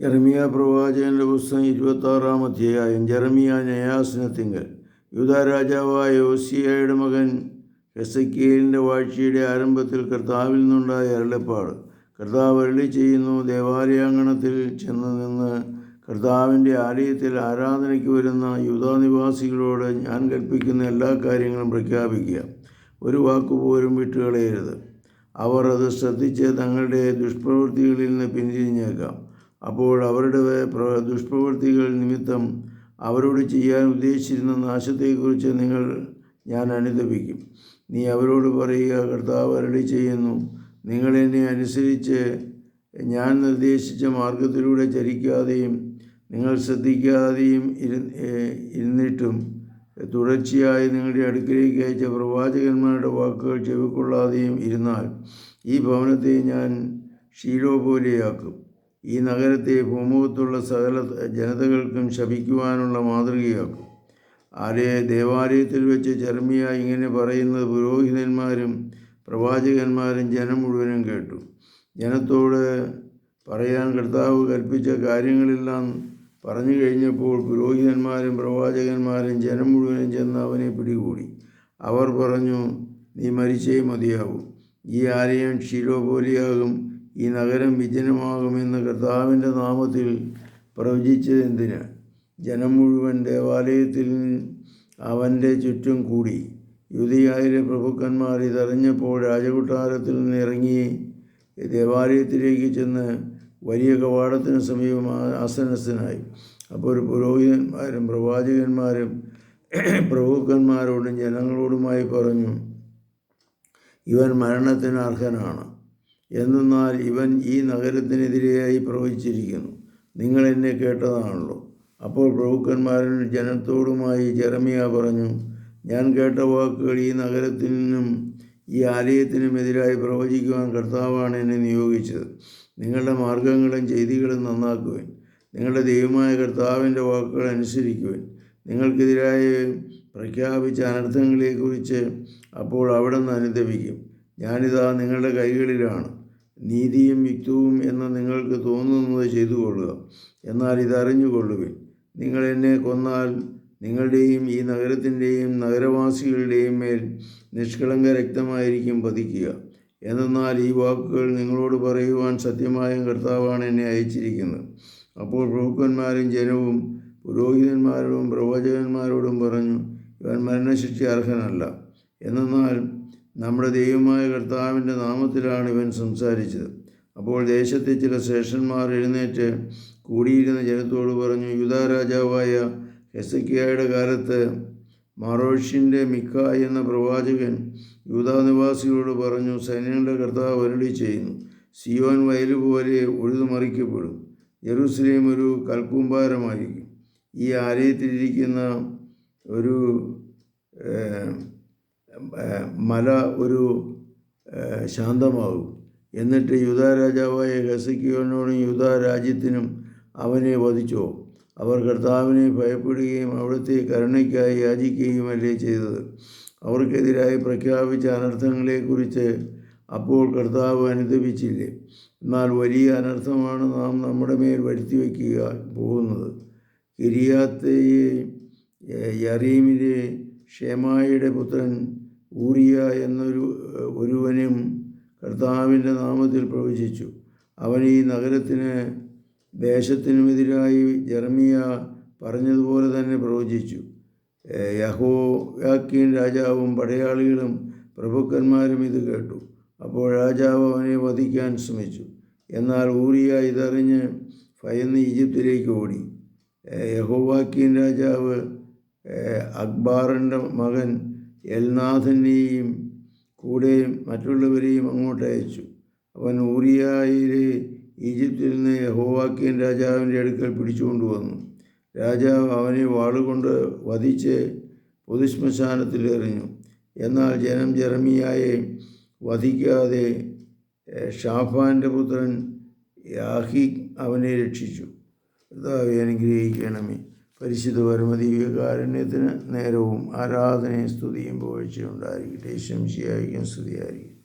ജെറമിയ പ്രവാചകന്റെ പുസ്തകം ഇരുപത്താറാം അധ്യായം. ജെറമിയ നയാസിനത്തിങ്കൽ യൂത രാജാവായ ഓസിയയുടെ മകൻ ഹെസക്കിയലിന്റെ വാഴ്ചയുടെ ആരംഭത്തിൽ കർത്താവിൽ നിന്നുണ്ടായ അരുളപ്പാട്. കർത്താവ് അരളി ചെയ്യുന്നു ദേവാലയാങ്കണത്തിൽ ചെന്ന് നിന്ന് കർത്താവിന്റെ ആലയത്തിൽ ആരാധനയ്ക്ക് വരുന്ന യുധാനിവാസികളോട് ഞാൻ കൽപ്പിക്കുന്ന എല്ലാ കാര്യങ്ങളും പ്രഖ്യാപിക്കുക. ഒരു വാക്കുപോലും വിട്ടുകളയരുത്. അവർ അത് ശ്രദ്ധിച്ച് തങ്ങളുടെ ദുഷ്പ്രവൃത്തികളിൽ നിന്ന് പിന്തിരിഞ്ഞേക്കാം അപ്പോൾ അവരുടെ പ്ര- ദുഷ്പ്രവൃത്തികൾ നിമിത്തം അവരോട് ചെയ്യാൻ ഉദ്ദേശിച്ചിരുന്ന നാശത്തെക്കുറിച്ച് നിങ്ങൾ ഞാൻ അനുദപിക്കും. നീ അവരോട് പറയുക കർത്താവ് അരളി ചെയ്യുന്നു നിങ്ങൾ എന്നെ അനുസരിച്ച് ഞാൻ നിർദ്ദേശിച്ച മാർഗത്തിലൂടെ ചരിക്കാതെയും നിങ്ങൾ ശ്രദ്ധിക്കാതെയും ഇരുന്നിട്ടും തുടർച്ചയായി നിങ്ങളുടെ അടുക്കിലേക്ക് അയച്ച പ്രവാചകന്മാരുടെ വാക്കുകൾ ചെവിക്കൊള്ളാതെയും ഇരുന്നാൽ ഈ ഭവനത്തെ ഞാൻ ഷീലോ പോലെയാക്കും ഈ നഗരത്തെ ഭൂമുഖത്തുള്ള സകല ജനതകൾക്കും ശപിക്കുവാനുള്ള മാതൃകയാക്കും. ആരെ ദേവാലയത്തിൽ വെച്ച് ചർമ്മിയ ഇങ്ങനെ പറയുന്നത് പുരോഹിതന്മാരും പ്രവാചകന്മാരും ജനം മുഴുവനും കേട്ടു. ജനത്തോട് പറയാൻ കർത്താവ് കൽപ്പിച്ച കാര്യങ്ങളെല്ലാം പറഞ്ഞു കഴിഞ്ഞപ്പോൾ പുരോഹിതന്മാരും പ്രവാചകന്മാരും ജനം മുഴുവനും ചെന്ന് അവനെ പിടികൂടി. അവർ പറഞ്ഞു നീ മരിച്ചേ മതിയാകും ഈ ആലയം ക്ഷീരോ പോലെയാകും ഈ നഗരം വിജനമാകുമെന്ന് കർത്താവിന്റെ നാമത്തിൽ പ്രവചിച്ചത് എന്തിന്? ജനം മുഴുവൻ ദേവാലയത്തിൽ അവന്റെ ചുറ്റും കൂടി. യുധിയായിലെ പ്രഭുക്കന്മാർ ഇതറിഞ്ഞപ്പോൾ രാജകൊട്ടാരത്തിൽ നിന്ന് ഇറങ്ങി ദേവാലയത്തിലേക്ക് ചെന്ന് വലിയ കവാടത്തിന് സമീപം ആസനസ്ഥനായി. അപ്പോൾ ഒരു പുരോഹിതന്മാരും പ്രവാചകന്മാരും പ്രഭുക്കന്മാരോടും ജനങ്ങളോടുമായി പറഞ്ഞു ഇവൻ മരണത്തിന് അർഹനാണ്. എന്നാൽ ഇവൻ ഈ നഗരത്തിനെതിരെയായി പ്രവചിച്ചിരിക്കുന്നു. നിങ്ങൾ എന്നെ കേട്ടതാണല്ലോ. അപ്പോൾ പ്രഭുക്കന്മാരൻ ജനത്തോടുമായി ജെറമിയ പറഞ്ഞു ഞാൻ കേട്ട വാക്കുകൾ ഈ നഗരത്തിൽ നിന്നും ഈ ആലയത്തിനും എതിരായി പ്രവചിക്കുവാൻ കർത്താവാണ് എന്നെ നിയോഗിച്ചത്. നിങ്ങളുടെ മാർഗങ്ങളും ചെയ്തികളും നന്നാക്കുവാൻ. നിങ്ങളുടെ ദൈവമായ കർത്താവിന്റെ വാക്കുകൾ അനുസരിക്കുവാൻ. നിങ്ങൾക്കെതിരായ പ്രഖ്യാപിച്ച അനർത്ഥങ്ങളെക്കുറിച്ച് അപ്പോൾ അവിടെ നിന്ന് അനുദപിക്കും. ഞാനിതാ നിങ്ങളുടെ കൈകളിലാണ്. നീതിയും യുക്തവും എന്ന് നിങ്ങൾക്ക് തോന്നുന്നത് ചെയ്തു കൊള്ളുക എന്നാൽ ഇതറിഞ്ഞുകൊള്ളുവിൻ. നിങ്ങൾ എന്നെ കൊന്നാൽ നിങ്ങളുടെയും ഈ നഗരത്തിന്റെയും നഗരവാസികളുടെയും മേൽ നിഷ്കളങ്ക രക്തമായിരിക്കും പതിക്കുക. എന്നാൽ ഈ വാക്കുകൾ നിങ്ങളോട് പറയുവാൻ സത്യമായും കർത്താവാണ് എന്നെ അയച്ചിരിക്കുന്നത്. അപ്പോൾ പ്രഭുക്കന്മാരും ജനവും പുരോഹിതന്മാരോടും പ്രവചകന്മാരോടും പറഞ്ഞു ഇവൻ മരണശിക്ഷ അർഹനല്ല. എന്നാൽ നമ്മുടെ ദൈവമായ കർത്താവിന്റെ നാമത്തിലാണ് ഇവൻ സംസാരിച്ചത്. അപ്പോൾ ദേശത്തെ ചില ശ്രേഷ്ഠന്മാർ എഴുന്നേറ്റ് കൂടിയിരുന്ന ജനത്തോട് പറഞ്ഞു യുധാ രാജാവായ ഹെസക്കിയായുടെ കാലത്ത് മറോഷിന്റെ മിക്ക എന്ന പ്രവാചകൻ യൂതാ നിവാസികളോട് പറഞ്ഞു സൈന്യങ്ങളുടെ കർത്താവ് അരുളി ചെയ്യുന്നു സിയോൻ വയൽ പോലെ ജെറുസലേം ജെറൂസലേം ഒരു കൽക്കൂമ്പാരമായിരിക്കും. ഈ ആലയത്തിലിരിക്കുന്ന ഒരു മല ഒരു ശാന്തമാകും. എന്നിട്ട് യുധാ രാജാവായ ഹെസക്കിയോനോടും രാജ്യത്തിനും അവനെ വധിച്ചോ. അവർ കർത്താവിനെ ഭയപ്പെടുകയും അവിടുത്തെ കരുണയ്ക്കായി യാചിക്കുകയുമല്ലേ ചെയ്തത്. അവർക്കെതിരായി പ്രഖ്യാപിച്ച അനർത്ഥങ്ങളെക്കുറിച്ച് അപ്പോൾ കർത്താവ് അനുദപിച്ചില്ലേ. എന്നാൽ വലിയ അനർത്ഥമാണ് നാം നമ്മുടെ മേൽ വരുത്തി വയ്ക്കുക പോകുന്നത്. കിരിയാത്തയെ യറീമിലെ ഷെമായിയുടെ പുത്രൻ ഊറിയ എന്നൊരു ഒരുവനും കർത്താവിന്റെ നാമത്തിൽ പ്രവചിച്ചു. അവൻ ഈ നഗരത്തിന് ദേശത്തിനുമെതിരായി ജർമിയ പറഞ്ഞതുപോലെ തന്നെ പ്രവചിച്ചു. യഹോ യാക്കീൻ രാജാവും പടയാളികളും പ്രഭുക്കന്മാരും ഇത് കേട്ടു. അപ്പോൾ രാജാവ് അവനെ വധിക്കാൻ ശ്രമിച്ചു. എന്നാൽ ഊറിയ ഇതറിഞ്ഞ് ഭയന്ന് ഈജിപ്തിലേക്ക് ഓടി. യഹോവാക്കീൻ രാജാവ് അക്ബാറിന്റെ മകൻ എൽനാഥനെയും കൂടെ മറ്റുള്ളവരെയും അങ്ങോട്ട് അയച്ചു. അവൻ ഊറിയായിലെ ഈജിപ്തിൽ നിന്ന് ഹോവാക്കിയൻ രാജാവിന്റെ അടുക്കൽ പിടിച്ചുകൊണ്ടുവന്നു. രാജാവ് അവനെ വാളുകൊണ്ട് വധിച്ച് പൊതുശ്മശാനത്തിൽ എറിഞ്ഞു. എന്നാൽ ജനം ജെറമിയായെ വധിക്കാതെ ഷാഫാന്റെ പുത്രൻ യാഹി അവനെ രക്ഷിച്ചു. കർത്താവെ അനുഗ്രഹിക്കണമേ. പരിശുദ്ധ പരമദിവ്യകാരുണ്യത്തിന് നേരവും ആരാധനയും സ്തുതിയും പോഴ്ചയുണ്ടായിരിക്കട്ടെ ശംശിയായിരിക്കും സ്തുതിയായിരിക്കും